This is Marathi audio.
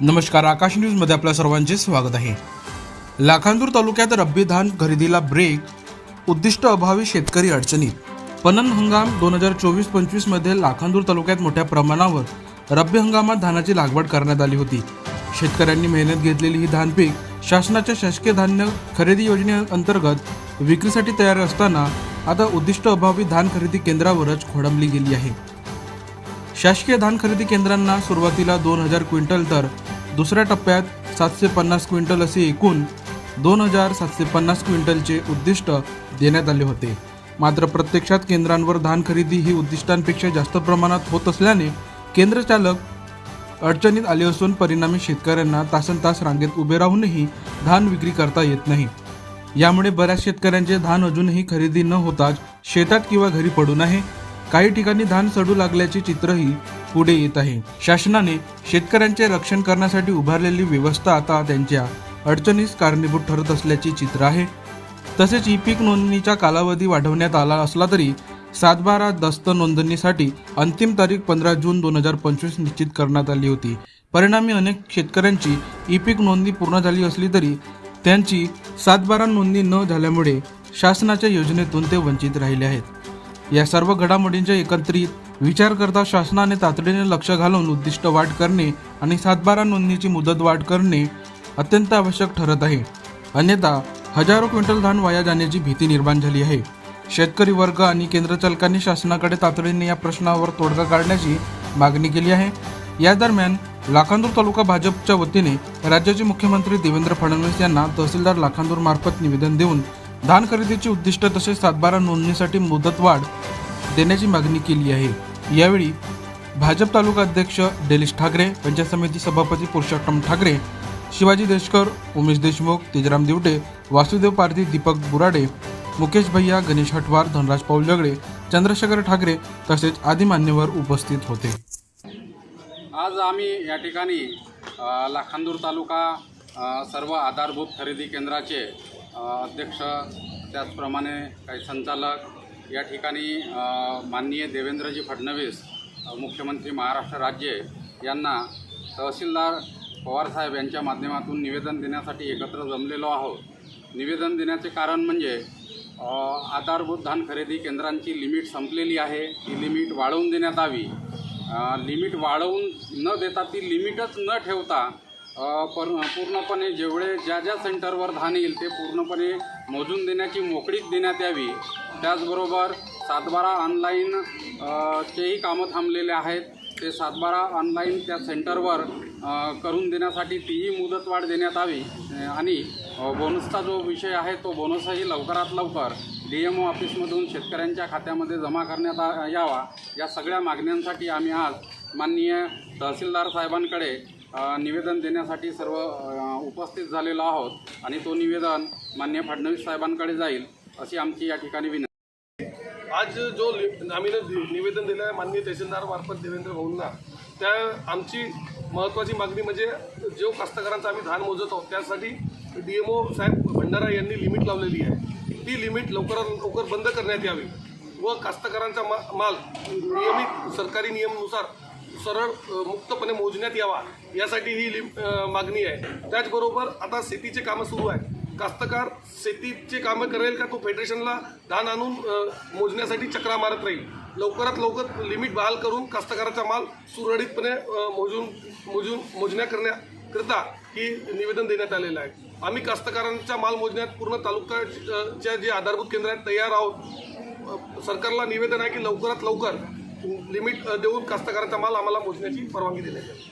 नमस्कार आकाश न्यूजमध्ये आपल्या सर्वांचे स्वागत आहे. लाखांदूर तालुक्यात रब्बी धान खरेदीला ब्रेक उद्दिष्ट अभावी शेतकरी अडचणीत. पणन हंगाम दोन हजार चोवीस पंचवीसमध्ये लाखांदूर तालुक्यात मोठ्या प्रमाणावर रब्बी हंगामात धानाची लागवड करण्यात आली होती. शेतकऱ्यांनी मेहनत घेतलेली ही धान पीक शासनाच्या शासकीय धान्य खरेदी योजनेअंतर्गत विक्रीसाठी तयार असताना आता उद्दिष्ट अभावी धान खरेदी केंद्रावरच खोडंबली गेली आहे. शासकीय धान खरेदी केंद्रांना सुरुवातीला दोन हजार क्विंटल तर दुसऱ्या टप्प्यात सातशे पन्नास क्विंटल असे एकूण दोन हजार सातशे पन्नास क्विंटलचे उद्दिष्ट देण्यात आले होते. मात्र प्रत्यक्षात केंद्रांवर धान खरेदी ही उद्दिष्टांपेक्षा जास्त प्रमाणात होत असल्याने केंद्र चालक अडचणीत आले असून परिणामी शेतकऱ्यांना तासन तास रांगेत उभे राहूनही धान विक्री करता येत नाही. यामुळे बऱ्याच शेतकऱ्यांचे धान अजूनही खरेदी न होताच शेतात किंवा घरी पडून आहे काही ठिकाणी धान सडू लागल्याचे चित्रही पुढे येत आहे. शासनाने शेतकऱ्यांचे रक्षण करण्यासाठी उभारलेली व्यवस्था आता त्यांच्या अडचणीस कारणीभूत ठरत असल्याचे चित्र आहे. तसेच ई पीक नोंदणीचा कालावधी वाढवण्यात आला असला तरी सातबारा दस्त नोंदणीसाठी अंतिम तारीख पंधरा जून दोन हजार पंचवीस निश्चित करण्यात आली होती. परिणामी अनेक शेतकऱ्यांची ई पीक नोंदणी पूर्ण झाली असली तरी त्यांची सातबारा नोंदणी न झाल्यामुळे शासनाच्या योजनेतून ते वंचित राहिले आहेत. या सर्व घडामोडींचे एकत्रित विचार करता शासनाने तातडीने लक्ष घालून उद्दिष्ट वाढ करणे आणि सातबारा नोंदणीची मुदत वाढ करणे अत्यंत आवश्यक ठरत आहे. अन्यथा हजारो क्विंटल धान वाया जाण्याची भीती निर्माण झाली आहे. शेतकरी वर्ग आणि केंद्र चालकांनी शासनाकडे तातडीने या प्रश्नावर तोडगा काढण्याची मागणी केली आहे. या दरम्यान लाखांदूर तालुका भाजपच्या वतीने राज्याचे मुख्यमंत्री देवेंद्र फडणवीस यांना तहसीलदार लाखांदूर मार्फत निवेदन देऊन धान खरेदीची उद्दिष्ट तसेच सातबारा नोंदणीसाठी मुदतवाढ देण्याची मागणी केली आहे. यावेळी भाजप तालुका अध्यक्ष डेलिश ठाकरे पंचायत समिती सभापती पुरुषोत्तम ठाकरे शिवाजी देशकर उमेश देशमुख तेजराम दिवटे वासुदेव पारधी दीपक बुराडे मुकेश भैया गणेश हटवार धनराज पाऊल जगडे चंद्रशेखर ठाकरे तसेच आदी मान्यवर उपस्थित होते. आज आम्ही या ठिकाणी लाखांदूर तालुका सर्व आधारभूत खरेदी केंद्राचे अध्यक्ष त्याचप्रमाणे काही संचालक या ठिकाणी माननीय देवेंद्रजी फडणवीस मुख्यमंत्री महाराष्ट्र राज्य यांना तहसीलदार पवारसाहेब यांच्या माध्यमातून निवेदन देण्यासाठी एकत्र जमलेलो आहोत. निवेदन देण्याचे कारण म्हणजे आधारभूत धान खरेदी केंद्रांची लिमिट संपलेली आहे. ती लिमिट वाढवून देण्यात यावी लिमिट वाढवून न देता ती लिमिटच न ठेवता पर पूर्णपणे जेवढे ज्या ज्या सेंटरवर धान येईल ते पूर्णपणे मोजून देण्याची मोकळीक देण्यात यावी. त्याचबरोबर सातबारा ऑनलाईन चेही कामं थांबलेले आहेत. ते सातबारा ऑनलाईन त्या सेंटरवर करून देण्यासाठी तीही मुदतवाढ देण्यात यावी आणि बोनसचा जो विषय आहे तो बोनसही लवकरात लवकर डी एम ओ ऑफिसमधून शेतकऱ्यांच्या खात्यामध्ये जमा करण्यात आ- यावा. या सगळ्या मागण्यांसाठी आम्ही आज माननीय तहसीलदार साहेबांकडे निवेदन देण्यासाठी सर्व उपस्थित झालेलो आहोत आणि तो निवेदन मान्य फडणवीस साहेबांकडे जाईल अशी आमची या ठिकाणी विनंती. आज जो लि- आम्ही निवेदन दिलं आहे माननीय तहसीलदार मार्फत देवेंद्र भाऊंना त्या आमची महत्त्वाची मागणी म्हणजे जो कास्तकारांचा आम्ही धान मोजत आहोत त्यासाठी डी एम ओ साहेब भंडारा यांनी लिमिट लावलेली आहे. ती लिमिट लवकरात लवकर बंद करण्यात यावी व कास्तकारांचा मा माल नियमित सरकारी नियमानुसार सरळ मुक्तपणे मोजण्यात यावा यासाठी ही लिम मागणी आहे. त्याचबरोबर आता शेतीचे कामं सुरू आहेत. कास्तकार शेतीचे कामं करेल का तो फेडरेशनला धान आणून मोजण्यासाठी चक्रा मारत राहील? लवकरात लवकर लिमिट बहाल करून कास्तकाराचा माल सुरळीतपणे मोजून मोजून मोजण्या करण्याकरिता ही निवेदन देण्यात आलेलं आहे. आम्ही कास्तकारांचा माल मोजण्यात पूर्ण तालुक्याच्या जे आधारभूत केंद्र आहेत तयार आहोत. सरकारला निवेदन आहे की लवकरात लवकर लिमिट देऊन कास्तकाराचा माल आम्हाला मोजण्याची परवानगी दिली जाईल